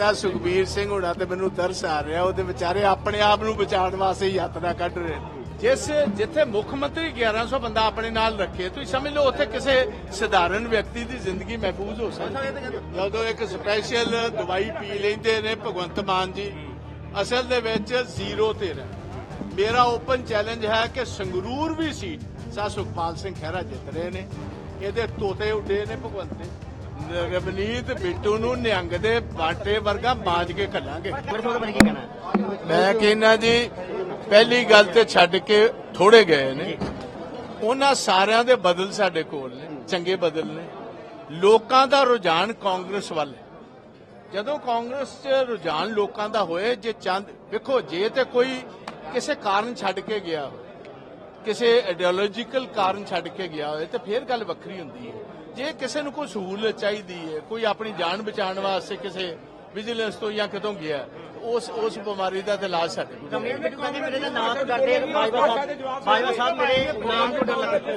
ਸਹਿ ਸੁਖਬੀਰ ਸਿੰਘ ਹੋਣਾ ਤੇ ਮੈਨੂੰ ਤਰਸ ਆ ਰਿਹਾ, ਉਹਦੇ ਵਿਚਾਰੇ ਆਪਣੇ ਆਪ ਨੂੰ ਬਚਾਉਣ ਵਾਸਤੇ ਯਾਤਰਾ ਕੱਢ ਰਹੇ ਨੇ। ਜਿਸ, ਜਿੱਥੇ ਮੁੱਖ ਮੰਤਰੀ 1100 ਬੰਦਾ ਆਪਣੇ ਨਾਲ ਰੱਖੇ, ਤੁਸੀਂ ਸਮਝ ਲਓ ਉੱਥੇ ਕਿਸੇ ਸਧਾਰਨ ਵਿਅਕਤੀ ਦੀ ਜ਼ਿੰਦਗੀ ਮਹਿਫੂਜ਼ ਹੋ ਸਕਦੀ ਜਦੋਂ ਇੱਕ ਸਪੈਸ਼ਲ ਦਵਾਈ ਪੀ ਲੈਂਦੇ ਨੇ ਭਗਵੰਤ ਮਾਨ ਜੀ, ਅਸਲ ਦੇ ਵਿੱਚ ਜ਼ੀਰੋ ਤੇ ਰਹਿ। ਮੇਰਾ ਓਪਨ ਚੈਲੰਜ ਹੈ ਕਿ ਸੰਗਰੂਰ ਵੀ ਸੀਟ ਸਾ ਸੁਖਪਾਲ ਸਿੰਘ ਖਹਿਰਾ ਜਿੱਤ ਰਹੇ ਨੇ, ਇਹਦੇ ਤੋਤੇ ਉੱਡੇ ਨੇ ਭਗਵੰਤ ਦੇ ਰਵਨੀਤ ਬਿੱਟੂ ਨੂੰ ਨਿਹੰਗ ਦੇ ਬਾਟੇ ਵਰਗਾ ਬਾਜ ਕੇ ਕੱਲਾਂਗੇ ਮੈਂ ਕਹਿੰਦਾ ਜੀ, ਪਹਿਲੀ ਗੱਲ ਤੇ ਛੱਡ ਕੇ ਥੋੜੇ ਗਏ ਨੇ। ਉਹਨਾਂ ਸਾਰਿਆਂ ਦੇ ਬਦਲ ਸਾਡੇ ਕੋਲ ਨੇ, ਚੰਗੇ ਬਦਲ ਨੇ। ਲੋਕਾਂ ਦਾ ਰੁਝਾਨ ਕਾਂਗਰਸ ਵੱਲ ਹੈ। ਜਦੋਂ ਕਾਂਗਰਸ 'ਚ ਰੁਝਾਨ ਲੋਕਾਂ ਦਾ ਹੋਏ, ਜੇ ਚੰਦ ਵੇਖੋ, ਜੇ ਤੇ ਕੋਈ ਕਿਸੇ ਕਾਰਨ ਛੱਡ ਕੇ ਗਿਆ ਹੋਵੇ ਕਿਸੇ ਆਈਡੀਓਲੋਜੀਕਲ ਕਾਰਨ ਛੱਡ ਕੇ ਗਿਆ ਹੋਵੇ ਤੇ ਫਿਰ ਗੱਲ ਵੱਖਰੀ ਹੁੰਦੀ ਹੈ। ਜੇ ਕਿਸੇ ਨੂੰ ਕੋਈ ਸਹੂਲਤ ਚਾਹੀਦੀ ਹੈ ਕੋਈ ਆਪਣੀ ਜਾਨ ਬਚਾਉਣ ਵਾਸਤੇ ਕਿਸੇ ਵਿਜੀਲੈਂਸ ਤੋਂ ਜਾਂ ਕਿਤੋਂ ਗਿਆ ਉਸ ਉਸ ਬਿਮਾਰੀ ਦਾ ਤੇ ਇਲਾਜ ਸਾਡੇ ਕੋਲ ਕਹਿੰਦੇ ਮੇਰੇ ਨਾਮ ਤੋਂ ਡਰਦੇ ਬਾਜਵਾ ਸਾਹਿਬ ਬਾਜਵਾ ਸਾਹਿਬ ਮੇਰੇ ਨਾਮ ਤੋਂ ਡਰ ਲੱਗਦਾ।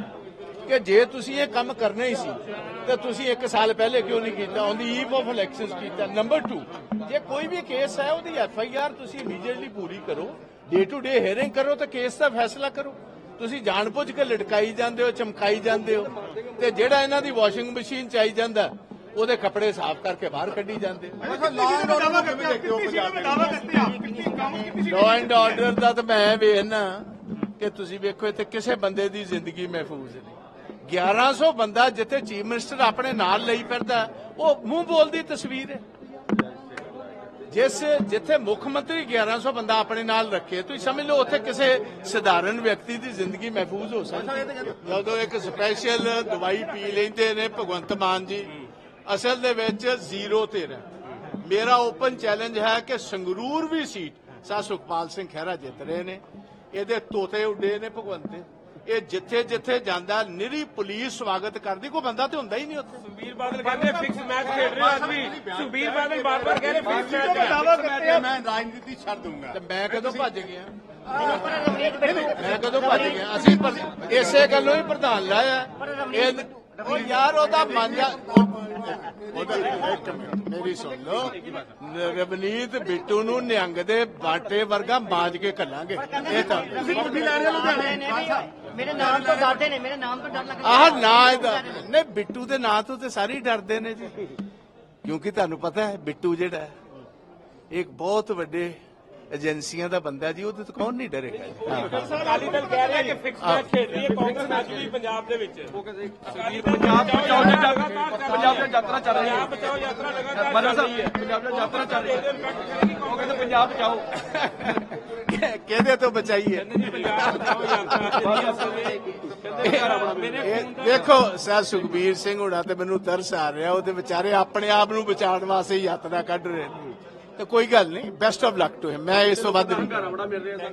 ਕਿ ਜੇ ਤੁਸੀਂ ਇਹ ਕੰਮ ਕਰਨਾ ਹੀ ਸੀ ਤੇ ਤੁਸੀਂ ਇੱਕ ਸਾਲ ਪਹਿਲੇ ਕਿਉਂ ਨਹੀਂ ਕੀਤਾ? On the eve of elections ਕੀਤਾ। ਨੰਬਰ 2 ਜੇ ਕੋਈ ਵੀ ਕੇਸ ਹੈ ਉਹਦੀ ਐਫ ਆਈ ਆਰ ਤੁਸੀਂ ਇਮੀਡੀਏਟਲੀ ਪੂਰੀ ਕਰੋ। ਡੇ ਟੂ ਡੇ ਹੀਅਰਿੰਗ ਕਰੋ ਤੇ ਕੇਸ ਦਾ ਫੈਸਲਾ ਕਰੋ। ਤੁਸੀਂ ਜਾਣਬੁੱਝ ਕੇ ਲਟਕਾਈ ਜਾਂਦੇ ਹੋ ਚਮਕਾਈ ਜਾਂਦੇ ਹੋ ਤੇ ਜਿਹੜਾ ਇਹਨਾਂ ਦੀ ਵਾਸ਼ਿੰਗ ਮਸ਼ੀਨ ਚਾਈ ਜਾਂਦਾ ਉਹਦੇ ਕੱਪੜੇ ਸਾਫ਼ ਕਰਕੇ ਬਾਹਰ ਕੱਢੀ ਜਾਂਦੇ। ਲਾਅ ਐਂਡ ਆਰਡਰ ਦਾ ਤਾਂ ਮੈਂ ਵੇਖਣਾ ਕਿ ਤੁਸੀਂ ਵੇਖੋ ਇੱਥੇ ਕਿਸੇ ਬੰਦੇ ਦੀ ਜ਼ਿੰਦਗੀ ਮਹਿਫੂਜ਼ ਨਹੀਂ। 1100 ਬੰਦਾ ਜਿੱਥੇ ਚੀਫ ਮਿਨਿਸਟਰ ਆਪਣੇ ਨਾਲ ਲਈ ਫਿਰਦਾ ਉਹ ਮੂੰਹ ਬੋਲਦੀ ਤਸਵੀਰ ਹੈ। ਜਿਸ ਜਿੱਥੇ ਮੁੱਖ ਮੰਤਰੀ 1100 ਬੰਦਾ ਆਪਣੇ ਨਾਲ ਰੱਖੇ, ਤੁਸੀਂ ਸਮਝ ਲਓ ਉੱਥੇ ਕਿਸੇ ਸਧਾਰਨ ਵਿਅਕਤੀ ਦੀ ਜ਼ਿੰਦਗੀ ਮਹਿਫੂਜ਼ ਹੋ ਸਕਦੀ ਹੈ। ਜਦੋਂ ਇੱਕ ਸਪੈਸ਼ਲ ਦਵਾਈ ਪੀ ਲੈਂਦੇ ਨੇ ਭਗਵੰਤ ਮਾਨ ਜੀ, ਅਸਲ ਦੇ ਵਿੱਚ ਜ਼ੀਰੋ ਤੇ ਰਹਿ। ਮੇਰਾ ਓਪਨ ਚੈਲੰਜ ਹੈ ਕਿ ਸੰਗਰੂਰ ਵੀ ਸੀਟ ਸਾ ਸੁਖਪਾਲ ਸਿੰਘ ਖਹਿਰਾ ਜਿੱਤ ਰਹੇ ਨੇ, ਇਹਦੇ ਤੋਤੇ ਉੱਡੇ ਨੇ ਭਗਵੰਤ ਦੇ। ਇਹ ਜਿੱਥੇ ਜਿੱਥੇ ਜਾਂਦਾ ਨਿਰੀ ਪੁਲਿਸ ਸਵਾਗਤ ਕਰਦੀ ਕੋਈ ਬੰਦਾ ਤੇ ਹੁੰਦਾ ਹੀ ਨਹੀਂ ਉੱਥੇ। ਸੁਖਬੀਰ ਬਾਦਲ ਕਹਿੰਦੇ ਫਿਕਸ ਮੈਚ ਖੇਡ ਰਹੇ ਅੱਜ ਵੀ। ਸੁਖਬੀਰ ਬਾਦਲ ਬਾਰ-ਬਾਰ ਕਹਿ ਰਹੇ ਫਿਕਸ ਮੈਚ ਹੈ ਦਾਵਾ ਕਰਤੇ ਆ। ਮੈਂ ਰਾਜਨੀਤੀ ਛੱਡ ਦੂੰਗਾ ਤੇ ਮੈਂ ਕਦੋਂ ਭੱਜ ਗਿਆ? ਮੈਂ ਕਦੋਂ ਭੱਜ ਗਿਆ? ਅਸੀਂ ਇਸੇ ਗੱਲੋਂ ਹੀ ਪ੍ਰਧਾਨ ਲਾਇਆ। ਇਹ ਉਹ ਯਾਰ ਉਹਦਾ ਮੰਜਾ ਉਹਦਾ ਇੱਕ ਮਿੰਟ ਮੇਰੀ ਸੁਣ ਲਓ। ਰਵਨੀਤ ਬਿੱਟੂ ਨੂੰ ਨਿਹੰਗ ਦੇ ਬਾਟੇ ਵਰਗਾ ਬਾਜ ਕੇ ਕੱਲਾਂਗੇ ਇਹ ਤਾਂ ਮੇਰੇ ਨਾਮ ਤੋਂ ਡਰਦੇ ਨੇ ਮੇਰੇ ਨਾਮ ਤੋਂ ਡਰ ਲੱਗਦਾ। ਆਹ ਨਾ ਇਹਦਾ। ਨਹੀਂ ਬਿੱਟੂ ਦੇ ਨਾਂ ਤੋਂ ਤੇ ਸਾਰੇ ਹੀ ਡਰਦੇ ਨੇ ਜੀ। ਕਿਉਂਕਿ ਤੁਹਾਨੂੰ ਪਤਾ ਹੈ ਬਿੱਟੂ ਜਿਹੜਾ ਹੈ, ਇੱਕ ਬਹੁਤ ਵੱਡੇ ਏਜੰਸੀਆਂ ਦਾ ਬੰਦਾ ਜੀ ਉਹਦੇ ਤੋਂ ਕੌਣ ਨਹੀਂ ਡਰੇਗਾ ਜੀ? ਅਕਾਲੀ ਦਲ ਕਹਿ ਰਿਹਾ ਕਿ ਫਿਕਸ ਮੈਚ ਖੇਡ ਰਹੀ ਹੈ ਕਾਂਗਰਸ ਅੱਜ ਵੀ ਪੰਜਾਬ ਦੇ ਵਿੱਚ। ਪੰਜਾਬ ਬਚਾਓ ਦੀ ਪੰਜਾਬ ਦੀ ਯਾਤਰਾ ਚੱਲ ਰਹੀ ਹੈ। ਬਚਾਓ ਯਾਤਰਾ ਲਗਾਤਾਰ ਮਨੋਜ ਚੱਲ ਰਹੀ ਹੈ। ਸਾਹਿਬ ਪੰਜਾਬ ਦੀ ਯਾਤਰਾ ਚੱਲ ਰਹੀ ਹੈ। ਉਹ ਕਹਿੰਦੇ ਪੰਜਾਬ ਬਚਾਓ। ਕਿਹਦੇ ਤੋਂ ਬਚਾਈਏ। ਦੇਖੋ ਸਰ ਸੁਖਬੀਰ ਸਿੰਘ ਹੋਣਾ ਤੇ ਮੈਨੂੰ ਤਰਸ ਆ ਰਿਹਾ ਉਹਦੇ ਵਿਚਾਰੇ ਆਪਣੇ ਆਪ ਨੂੰ ਬਚਾਉਣ ਵਾਸਤੇ ਯਾਤਰਾ ਕੱਢ ਰਹੇ ਨੇ। ਤੇ ਕੋਈ ਗੱਲ ਨਹੀਂ best of luck to him ਮੈਂ ਇਸ ਤੋਂ ਵੱਧ ਨਹੀਂ